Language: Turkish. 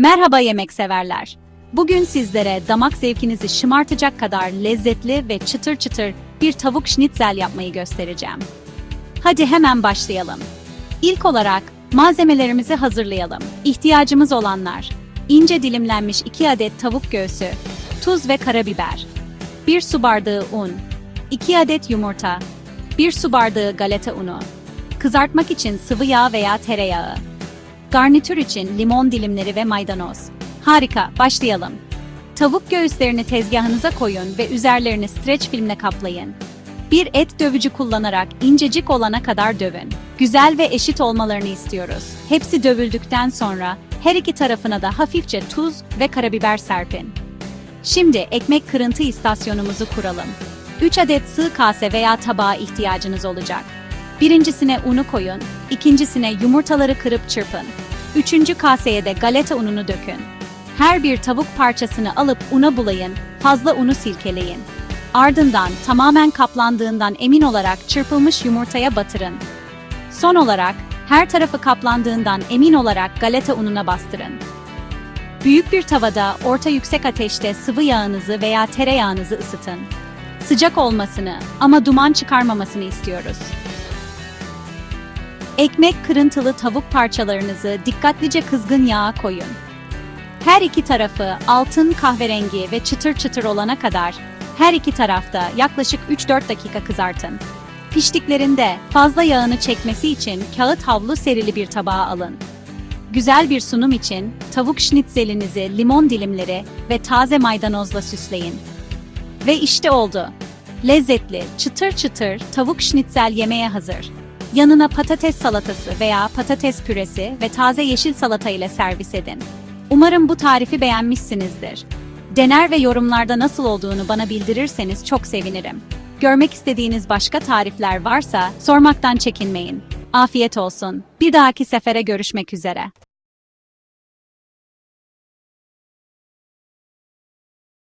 Merhaba yemek severler. Bugün sizlere damak zevkinizi şımartacak kadar lezzetli ve çıtır çıtır bir tavuk şnitzel yapmayı göstereceğim. Hadi hemen başlayalım. İlk olarak malzemelerimizi hazırlayalım. İhtiyacımız olanlar: ince dilimlenmiş 2 adet tavuk göğsü, tuz ve karabiber, 1 su bardağı un, 2 adet yumurta, 1 su bardağı galeta unu, kızartmak için sıvı yağ veya tereyağı, Garnitür için limon dilimleri ve maydanoz. Harika, başlayalım. Tavuk göğüslerini tezgahınıza koyun ve üzerlerini streç filmle kaplayın. Bir et dövücü kullanarak incecik olana kadar dövün. Güzel ve eşit olmalarını istiyoruz. Hepsi dövüldükten sonra her iki tarafına da hafifçe tuz ve karabiber serpin. Şimdi ekmek kırıntı istasyonumuzu kuralım. 3 adet sığ kase veya tabağa ihtiyacınız olacak. Birincisine unu koyun, ikincisine yumurtaları kırıp çırpın. Üçüncü kaseye de galeta ununu dökün. Her bir tavuk parçasını alıp una bulayın, fazla unu silkeleyin. Ardından tamamen kaplandığından emin olarak çırpılmış yumurtaya batırın. Son olarak her tarafı kaplandığından emin olarak galeta ununa bastırın. Büyük bir tavada orta yüksek ateşte sıvı yağınızı veya tereyağınızı ısıtın. Sıcak olmasını ama duman çıkarmamasını istiyoruz. Ekmek kırıntılı tavuk parçalarınızı dikkatlice kızgın yağa koyun. Her iki tarafı altın kahverengi ve çıtır çıtır olana kadar her iki tarafta yaklaşık 3-4 dakika kızartın. Piştiklerinde fazla yağını çekmesi için kağıt havlu serili bir tabağa alın. Güzel bir sunum için tavuk şnitzelinizi limon dilimleri ve taze maydanozla süsleyin. Ve işte oldu. Lezzetli, çıtır çıtır tavuk şnitzel yemeğe hazır. Yanına patates salatası veya patates püresi ve taze yeşil salata ile servis edin. Umarım bu tarifi beğenmişsinizdir. Dener ve yorumlarda nasıl olduğunu bana bildirirseniz çok sevinirim. Görmek istediğiniz başka tarifler varsa sormaktan çekinmeyin. Afiyet olsun. Bir dahaki sefere görüşmek üzere.